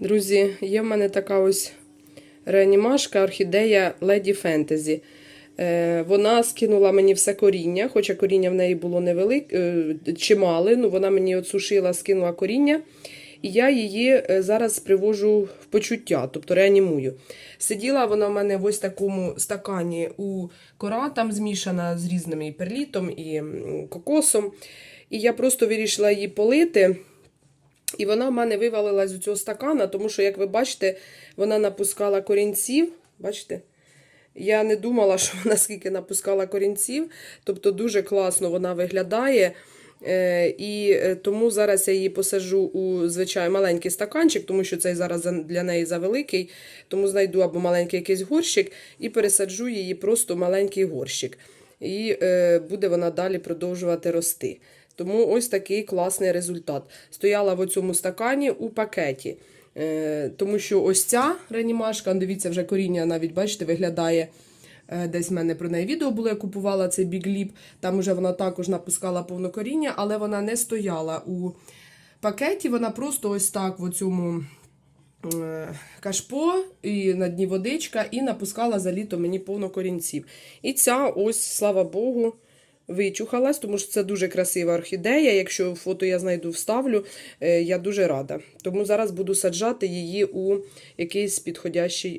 Друзі, є в мене така ось реанімашка орхідея Леді Фентезі. Е, Вона скинула мені все коріння, хоча коріння в неї було невелике, чимале. Ну, вона мені отсушила, скинула коріння. І я її е, зараз привожу в почуття, тобто реанімую. Сиділа вона в мене в ось такому стакані у кора, там змішана з різними і перлітом, і кокосом. І я просто вирішила її полити. І вона в мене вивалилась з цього стакана, тому що, як ви бачите, вона напускала корінців. Бачите? Я не думала, що вона скільки напускала корінців. Тобто дуже класно вона виглядає. Е, і е, тому зараз я її посаджу у звичайно маленький стаканчик, тому що цей зараз для неї завеликий. Тому знайду або маленький якийсь горщик і пересаджу її просто в маленький горщик. І е, буде вона далі продовжувати рости. Тому ось такий класний результат. Стояла в цьому стакані у пакеті. Е, тому що ось ця реанімашка, дивіться, вже коріння навіть, бачите, виглядає. Е, Десь в мене про неї відео було, я купувала цей бігліп. Там уже вона також напускала повно коріння, але вона не стояла у пакеті. Вона просто ось так в цьому е, кашпо і на дні водичка, і напускала за літо мені повно корінців. І ця ось, слава Богу, вичухалась, тому що це дуже красива орхідея. Якщо фото я знайду, вставлю, е, я дуже рада. Тому зараз буду саджати її у якийсь підходящий